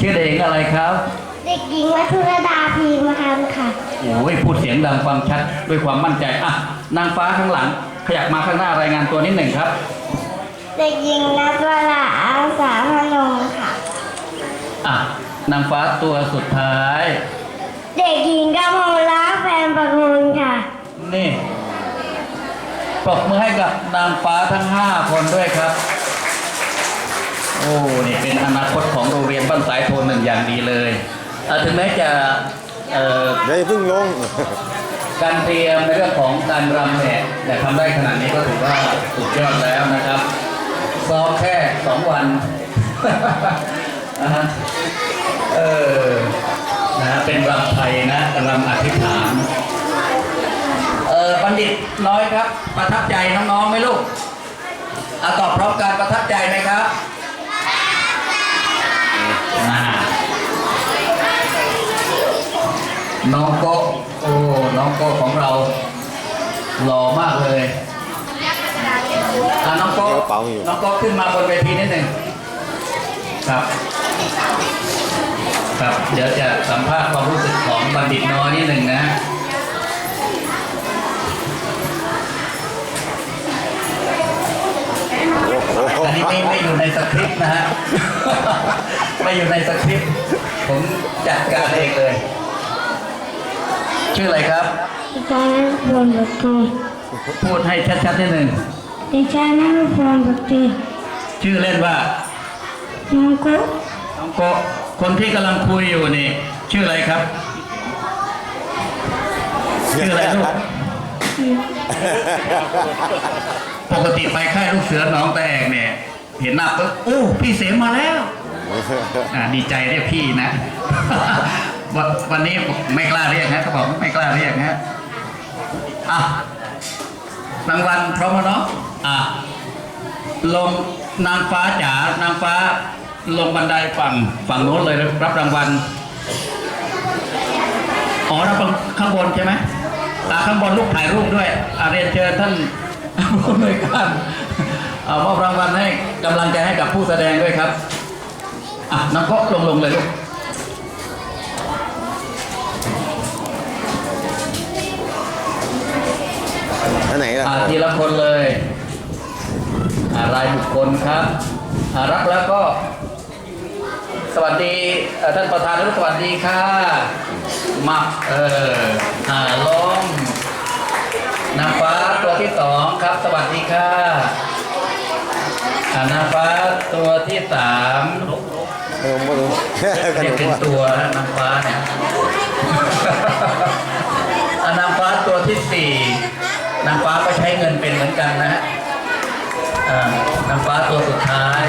ชื่อเด็กอะไรครับ เด็กหญิงวัทุรดาพีมคันค่ะ โอ้ยพูดเสียงดังฟังชัดด้วยความมั่นใจอะนางฟ้าข้างหลัง ขยับมาข้างหน้ารายงานตัวนิดหนึ่งครับ เด็กหญิงนัทวราอาสาพนมค่ะอะนางฟ้าตัวสุดท้าย เด็กหญิงกมลรักแฟนประกุลค่ะ นี่ปรบมือให้กับนางฟ้าทั้งห้าคนด้วยครับ โอ้นี่เป็นอนาคตของโร งเรียนบ้านสายโทนหนึ่งอย่างดีเลยเอ่อถึงแม้จะเอ่อเดี๋ยวอย่าเพิ่งลง การเตรียมในเรื่องของการรำเนี่ยแต่ทำได้ขนาดนี้ก็ถือว่าสุดยอดแล้วนะครับซ้อมแค่สองวันนะฮะเออนะเป็นรำไทยนะรำอธิษฐานเออบัณฑิตน้อยครับ ประทับใจน้องๆไหมลูก น้องโกะโอ้น้องโกะของเราหล่อมากเลยอะน้องโกะกระเป๋าอยู่น้องโกะขึ้นมาบนเวทีนิดหนึ่งครับ ครับ เดี๋ยวจะสัมภาษณ์ความรู้สึกของบัณฑิตน้อยนิดหนึ่งนะโอ้โหอันนี้ไม่ไม่อยู่ในสคริปต์นะฮะ ไม่อยู่ในสคริปต์ ผมจัดการเองเลย ชื่ออะไรครับเด็กชายนัทพลบุตรีพูดให้ชัดๆนิดหนึ่งเด็กชายนัทพลบุตรีชื่อเล่นว่าน้องกุน้องโกะคนที่กำลังคุยอยู่นี่ ชื่ออะไรครับ ชื่ออะไรลูกปกติไปค่ายลูกเสือหนองแตกเนี่ย เห็นหน้าปุ๊บโอ้พี่เสมมาแล้วอ่าดีใจเรียกพี่นะ วันวันนี้ไม่กล้าเรียกฮะเขาบอกไม่กล้าเรียกฮะอะรางวัลพร้อมแล้วเนาะอะลงนางฟ้าจ๋านางฟ้าลงบันไดฝั่งฝั่งโน้นเลยรับรางวัลอ๋อรับข้างบนใช่ไหมอะข้างบนลูกถ่ายรูปด้วยอะเรียนเชิญท่านผู้อำนวยการเอามอบรางวัลให้กำลังใจให้กับผู้แสดงด้วยครับอะน้องก็ลงลงเลยลูก อันไหนล่ะอ่าทีละคนเลยอ่ารายบุคคลครับอ่ารับแล้วก็ สวัสดีเอ่อท่านประธานทุกสวัสดีค่ะมาเอออ่าลงนางฟ้าตัวที่สองครับ สวัสดีค่ะอ่านางฟ้าตัวที่สามขนมขนมขเรียนกมเป็นว่ะตัวนะนางฟ้าเนี่ย อ่านางฟ้าตัวที่สี่ นางฟ้าก็ใช้เงินเป็นเหมือนกันนะฮะอ่านางฟ้าตัวสุดท้าย